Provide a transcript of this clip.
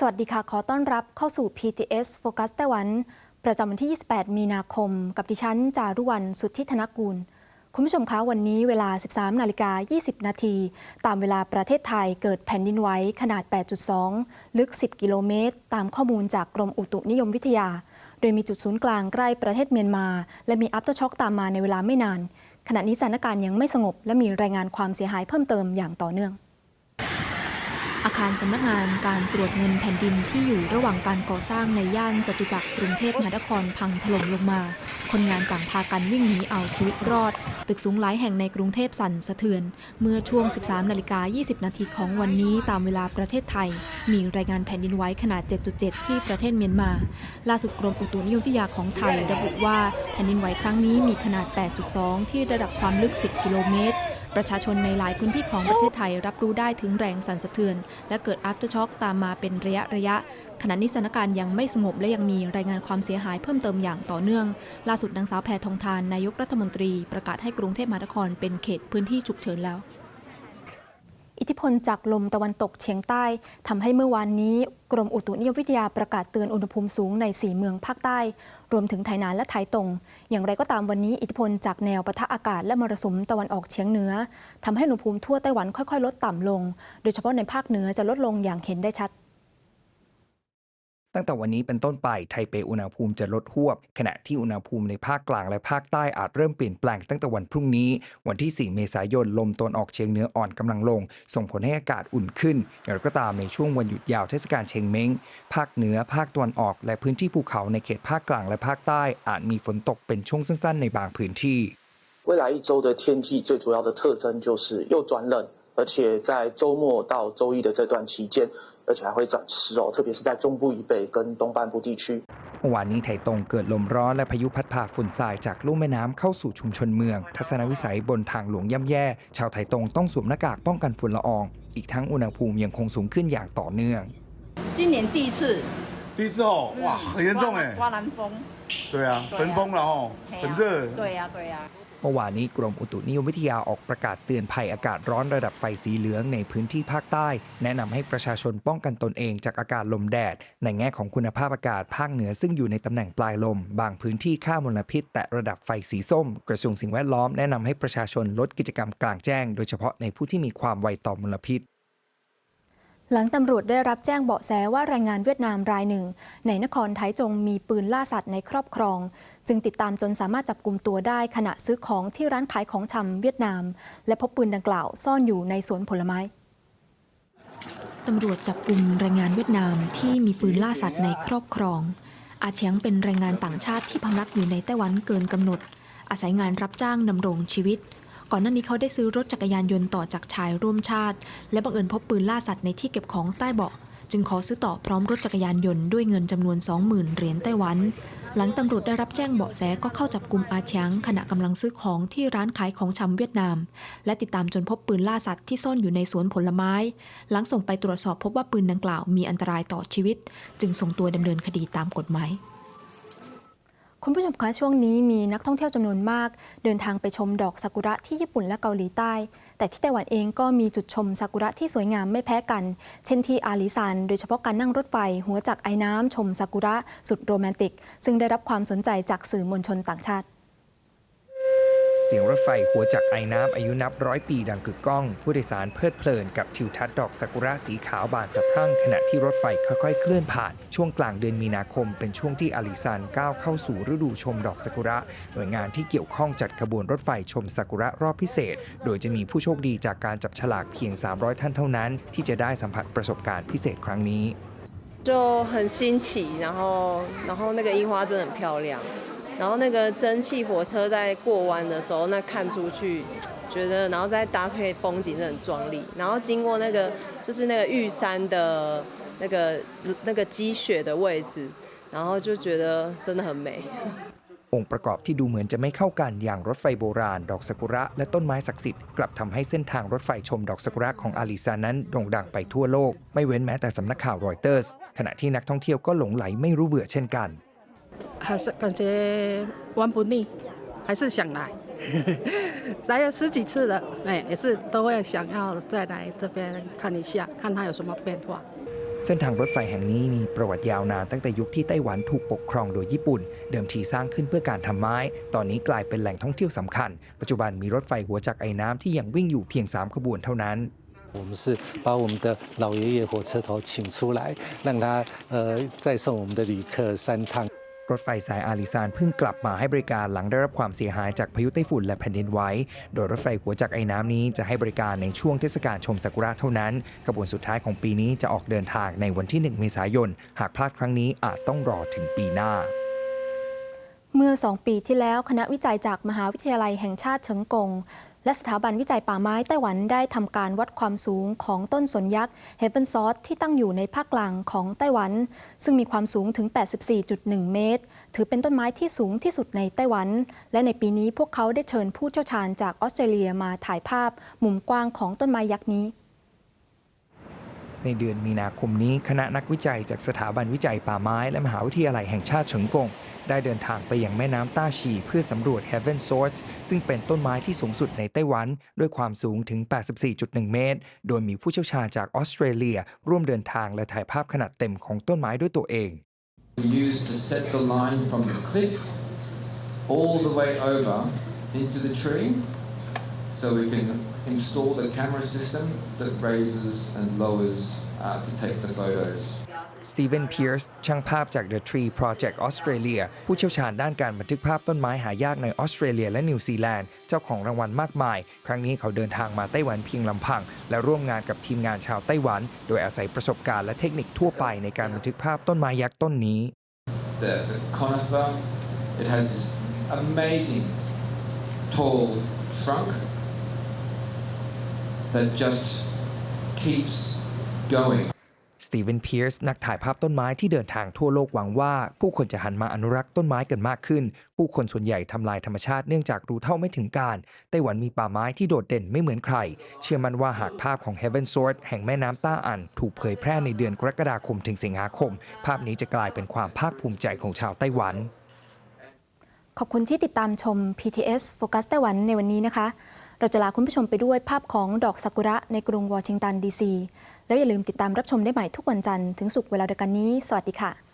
สวัสดีค่ะ ขอต้อนรับเข้าสู่ PTS Focus ไต้หวัน ประจำวันที่ 28 มีนาคม กับดิฉัน จารุวรรณสุทธิธนกูล คุณผู้ชมคะ วันนี้เวลา 13 นาฬิกา 20 นาที ตามเวลาประเทศไทยเกิดแผ่นดินไหวขนาด 8.2 ลึก 10 กิโลเมตร ตามข้อมูลจากกรมอุตุนิยมวิทยา โดยมีจุดศูนย์กลางใกล้ประเทศเมียนมา และมีอัพเตอร์ช็อคตามมาในเวลาไม่นาน ขณะนี้สถานการณ์ยังไม่สงบ และมีรายงานความเสียหายเพิ่มเติมอย่างต่อเนื่อง อาคารสำนักงานการตรวจเงินแผ่นดินที่อยู่ระหว่างการก่อสร้างในย่านจตุจักรกรุงเทพมหานครพังถล่มลงมา คนงานต่างพากันวิ่งหนีเอาชีวิตรอด ตึกสูงหลายแห่งในกรุงเทพสั่นสะเทือน เมื่อช่วง 13 นาฬิกา 20 นาทีของวันนี้ตามเวลาประเทศไทย มีรายงานแผ่นดินไหวขนาด 7.7 ที่ประเทศเมียนมา ล่าสุดกรมอุตุนิยมวิทยาของไทย ระบุว่าแผ่นดินไหวครั้งนี้มีขนาด 8.2 ที่ระดับความลึก 10 กิโลเมตร ประชาชนในหลายพื้นที่ของประเทศไทยรับรู้ได้ถึงแรงสั่นสะเทือน และเกิด after shock ตามมาเป็นระยะระยะ ขณะนี้สถานการณ์ยังไม่สงบและยังมีรายงานความเสียหายเพิ่มเติมอย่างต่อเนื่อง ล่าสุดนางสาวแพทองทานนายกรัฐมนตรี ประกาศให้กรุงเทพมหานครเป็นเขตพื้นที่ฉุกเฉินแล้ว พลจากลมตะวันตกเฉียงใต้ทำให้เมื่อวานนี้ กรมอุตุนิยมวิทยาประกาศเตือนอุณหภูมิสูงใน 4 เมืองภาคใต้ รวมถึงไทยนานและไทยตรง อย่างไรก็ตามวันนี้อิทธิพลจากแนวปะทะอากาศและมรสุมตะวันออกเฉียงเหนือทำให้อุณหภูมิทั่วไต้หวันค่อยๆ ลดต่ำลง โดยเฉพาะในภาคเหนือจะลดลงอย่างเห็นได้ชัด ตั้งแต่วันนี้เป็นต้นไปไทเปอุณหภูมิจะลดหวบ ขณะที่อุณหภูมิในภาคกลางและภาคใต้อาจเริ่มเปลี่ยนแปลงตั้งแต่วันพรุ่งนี้ วันที่ 4 เมษายนลมตะวันออกเฉียงเหนืออ่อนกำลังลง ส่งผลให้อากาศอุ่นขึ้น อย่างไรก็ตามในช่วงวันหยุดยาวเทศกาลเชงเม้ง ภาคเหนือ ภาคตะวันออก และพื้นที่ภูเขาในเขตภาคกลางและภาคใต้ อาจมีฝนตกเป็นช่วงสั้นๆ ในบางพื้นที่ 未来一周的天气最主要的特征就是又转冷， 而且在周末到周一的这段期间，而且还会转湿哦，特别是在中部以北跟东半部地区。 เมื่อวานนี้ไถตรงเกิดลมร้อนและพายุพัดพาฝุ่นทรายจากลุ่มแม่น้ำเข้าสู่ชุมชนเมือง ทัศนวิสัยบนทางหลวงย่ำแย่ ชาวไถตรงต้องสวมหน้ากากป้องกันฝุ่นละออง อีกทั้งอุณหภูมิยังคงสูงขึ้นอย่างต่อเนื่อง 今年第一次，第一次哦，哇，很严重哎。刮南风。对啊，焚风了哦，很热。对呀、对呀、 เ มื่อวานนี้กรมอุตุนิยมวิทยาออกประกาศเตือนภัยอากาศร้อนระดับไฟสีเหลืองในพื้นที่ภาคใต้ แนะนำให้ประชาชนป้องกันตนเองจากอากาศลมแดด ในแง่ของคุณภาพอากาศภาคเหนือซึ่งอยู่ในตำแหน่งปลายลม บางพื้นที่ค่ามลพิษ แต่ระดับไฟสีส้ม กระทรวงสิ่งแวดล้อมแนะนำให้ประชาชนลดกิจกรรมกลางแจ้ง โดยเฉพาะในผู้ที่มีความไวต่อมลพิษ หลังตำรวจได้รับแจ้งเบาะแสว่าแรงงานเวียดนามรายหนึ่ง ในนครไทจงมีปืนล่าสัตว์ในครอบครอง จึงติดตามจนสามารถจับกลุ่มตัวได้ขณะซื้อของที่ร้านขายของชำเวียดนาม และพบปืนดังกล่าวซ่อนอยู่ในสวนผลไม้ตำรวจจับกลุ่มแรงงานเวียดนามที่มีปืนล่าสัตว์ในครอบครอง อาเฉียงเป็นแรงงานต่างชาติที่พำนักอยู่ในไต้หวันเกินกำหนด อาศัยงานรับจ้างดำรงชีวิต ก่อนหน้านี้เขาได้ซื้อรถจักรยานยนต์ต่อจากชายร่วมชาติ และบังเอิญพบปืนล่าสัตว์ในที่เก็บของใต้เบาะจึงขอซื้อต่อพร้อมรถจักรยานยนต์ด้วยเงินจำนวน 20,000 เหรียญไต้หวัน หลังตำรวจได้รับแจ้งเบาะแสก็เข้าจับกลุ่มอาเฉียงขณะกำลังซื้อของที่ร้านขายของชำเวียดนาม และติดตามจนพบปืนล่าสัตว์ที่ซ่อนอยู่ในสวนผลไม้ หลังส่งไปตรวจสอบพบว่าปืนดังกล่าวมีอันตรายต่อชีวิต จึงส่งตัวดำเนินคดีตามกฎหมาย คุณผู้ชมคะช่วงนี้มีนักท่องเที่ยวจำนวนมาก เดินทางไปชมดอกซากุระที่ญี่ปุ่นและเกาหลีใต้ แต่ที่ไต้หวันเองก็มีจุดชมซากุระที่สวยงามไม่แพ้กัน เช่นที่อาลีซานโดยเฉพาะการนั่งรถไฟ หัวจากไอ้น้ำชมซากุระสุดโรแมนติก ซึ่งได้รับความสนใจจากสื่อมวลชนต่างชาติ เสียงรถไฟหัวจากไอ้น้ำอายุนับร้อยปีดังกึกก้อง ผู้โดยสารเพลิดเพลินกับทิวทัศน์ดอกซากุระสีขาวบานสะพรั่งขณะที่รถไฟค่อยๆ เคลื่อนผ่าน ช่วงกลางเดือนมีนาคม เป็นช่วงที่อาริซันก้าวเข้าสู่ฤดูชมดอกซากุระ หน่วยงานที่เกี่ยวข้องจัดขบวนรถไฟชมซากุระรอบพิเศษ โดยจะมีผู้โชคดีจากการจับฉลากเพียง 300 ท่านเท่านั้น ที่จะได้สัมผัสประสบการณ์พิเศษครั้งนี้ 就很新奇，然后然后那个樱花真的很漂亮， 然后那个蒸汽火车在过弯的时候，那看出去，觉得然后再搭配风景是很壮丽。然后经过那个就是那个玉山的那个那个积雪的位置，然后就觉得真的很美。องค์ประกอบที่ดูเหมือนจะไม่เข้ากันอย่างรถไฟโบราณ ดอกซากุระ และต้นไม้ศักดิ์สิทธิ์กลับทำให้เส้นทางรถไฟชมดอกซากุระของอาลิซานั้นโด่งดังไปทั่วโลก ไม่เว้นแม้แต่สำนักข่าวรอยเตอร์สขณะที่นักท่องเที่ยวก็หลงไหลไม่รู้เบื่อเช่นกัน 还是感觉玩不腻，还是想来，来了十几次了，哎，也是都会想要再来这边看一下，看它有什么变化。 เส้นทางรถไฟแห่งนี้มีประวัติยาวนานตั้งแต่ยุคที่ไต้หวันถูกปกครองโดยญี่ปุ่น เดิมทีสร้างขึ้นเพื่อการทำไม้ ตอนนี้กลายเป็นแหล่งท่องเที่ยวสำคัญ ปัจจุบันมีรถไฟหัวจักรไอ้น้ำที่ยังวิ่งอยู่เพียง 3 ขบวนเท่านั้น 我们是把我们的老爷爷火车头请出来，让他呃载送我们的旅客三趟。 รถไฟสายอาลิซานเพิ่งกลับมาให้บริการหลังได้รับความเสียหายจากพายุไต้ฝุ่นและแผ่นดินไหว โดยรถไฟหัวจักไอ้น้ำนี้จะให้บริการในช่วงเทศกาลชมซากุระเท่านั้น ขบวนสุดท้ายของปีนี้จะออกเดินทางในวันที่ 1 เมษายน หากพลาดครั้งนี้อาจต้องรอถึงปีหน้า เมื่อ 2 ปีที่แล้วคณะวิจัยจากมหาวิทยาลัยแห่งชาติเฉิงกง และสถาบันวิจัยป่าไม้ไต้หวันได้ทำการวัดความสูงของต้นสนยักษ์ Heaven s o r t ที่ตั้งอยู่ในภาคกลางของไต้หวัน ซึ่งมีความสูงถึง 84.1 เมตร ถือเป็นต้นไม้ที่สูงที่สุดในไต้หวัน และในปีนี้พวกเขาได้เชิญผู้เชี่ยวชาญจากออสเตรเลียมาถ่ายภาพ มุมกว้างของต้นไม้ยักษ์นี้ในเดือนมีนาคมนี้คณะนักวิจัยจากสถาบันวิจัยป่าไม้และมหาวิทยาลัยแห่งชาติเฉิงกง ได้เดินทางไปยังแม่น้ำต้าชีเพื่อสำรวจ Heaven Swords ซึ่งเป็นต้นไม้ที่สูงสุดในไต้หวัน ด้วยความสูงถึง 84.1 เมตร โดยมีผู้เชี่ยวชาญจากออสเตรเลีย ร่วมเดินทางและถ่ายภาพขนาดเต็มของต้นไม้ด้วยตัวเอง used to set the line from the cliff all the way over into the tree so we can install the camera system that raises and lowers uh, to take the photos. สตีเวนเพียร์สช่างภาพจาก The Tree Project Australia ผู้เชี่ยวชาญด้านการบันทึกภาพต้นไม้หายากในออสเตรเลียและนิวซีแลนด์เจ้าของรางวัลมากมาย ครั้งนี้เขาเดินทางมาไต้หวันเพียงลำพัง และร่วมงานกับทีมงานชาวไต้หวัน โดยอาศัยประสบการณ์และเทคนิคทั่วไปในการบันทึกภาพต้นไม้ยักษ์ต้นนี้ The, the conifer, it has this amazing tall trunk that just keeps going. สตีเวนเพียร์สนักถ่ายภาพต้นไม้ที่เดินทางทั่วโลกหวังว่า ผู้คนจะหันมาอนุรักษ์ต้นไม้กันมากขึ้น ผู้คนส่วนใหญ่ทำลายธรรมชาติเนื่องจากรู้เท่าไม่ถึงการ ไต้หวันมีป่าไม้ที่โดดเด่นไม่เหมือนใคร เชื่อมั่นว่าหากภาพของ Heaven Sword แห่งแม่น้ำต้าอัน ถูกเผยแพร่ในเดือนกรกฎาคมถึงสิงหาคม ภาพนี้จะกลายเป็นความภาคภูมิใจของชาวไต้หวัน ขอบคุณที่ติดตามชม PTS Focus ไต้หวันในวันนี้นะคะ เราจะลาคุณผู้ชมไปด้วยภาพของดอกซากุระในกรุงวอชิงตันดีซี แล้วอย่าลืมติดตามรับชมได้ใหม่ทุกวันจันทร์ถึงศุกร์เวลาเดียวกันนี้ สวัสดีค่ะ